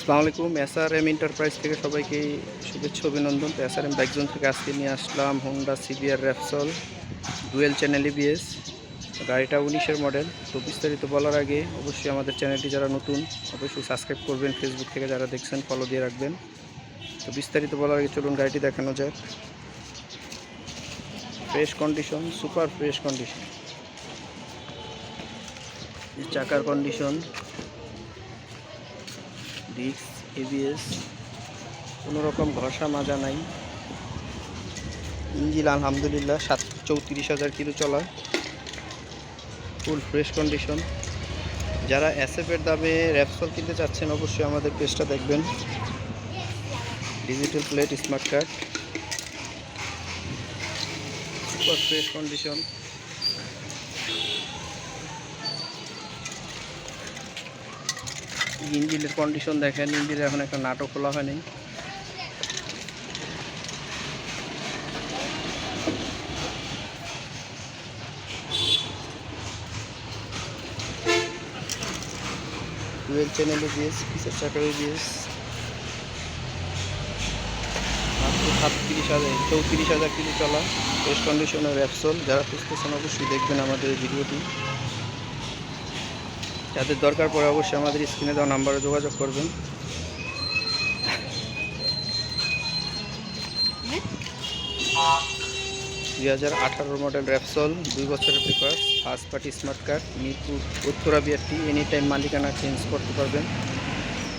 আসসালামু আলাইকুম। S R M enterprise থেকে সবাইকে শুভেচ্ছা, অভিনন্দন। তো এস আর এম বাইকজন থেকে আজকে নিয়ে আসলাম Honda CBR Repsol dual channel EBS গাড়িটা উনিশের মডেল তো বিস্তারিত বলার আগে অবশ্যই আমাদের চ্যানেলটি যারা নতুন, অবশ্যই সাবস্ক্রাইব করবেন। ফেসবুক থেকে যারা দেখছেন ফলো দিয়ে রাখবেন। তো বিস্তারিত বলার আগে চলুন গাড়িটি দেখানো যাক। Fresh condition super fresh condition চাকার কন্ডিশন ডিস্ক এবিএস কোনো রকম ঘষা মাজা নাই ইঞ্জিন আলহামদুলিল্লাহ সাত চৌত্রিশ হাজার কিলো চলা ফুল ফ্রেশ কন্ডিশন। যারা অ্যাসেপের দামে র্যাপসল কিনতে চাচ্ছেন, অবশ্যই আমাদের পেজটা দেখবেন। Digital plate smart card super fresh condition ইঞ্জিনের কন্ডিশন দেখেন ইঞ্জিনের এখন একটা নাটক খোলা হয়নি। সাতত্রিশ হাজার, চৌত্রিশ হাজার কিলো চলা। বেস্ট কন্ডিশনের র্যাপসল যারা খুঁজতেছেন অবশ্যই দেখবেন আমাদের ভিডিওটি যাদের দরকার পড়ে অবশ্যই আমাদের স্ক্রিনে দেওয়া নাম্বারে যোগাযোগ করবেন। দুই হাজার আঠারো মডেল র্যাপসল দুই বছরের paper first party smart card Mirpur, Uttara BRT any time মালিকানা চেঞ্জ করতে পারবেন।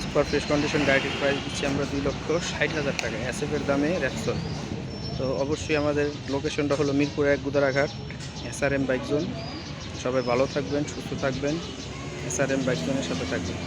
সুপার ফ্রেশ কন্ডিশন গাড়িটির প্রাইস দিচ্ছি আমরা দুই লক্ষ ষাট হাজার টাকা এসএফের দামে র্যাপসল তো অবশ্যই আমাদের লোকেশনটা হলো মিরপুর এক Gudaraghat S SRM bike zone সবাই ভালো থাকবেন, সুস্থ থাকবেন। এসআরএম বাইক জোনের সাথে থাকবেন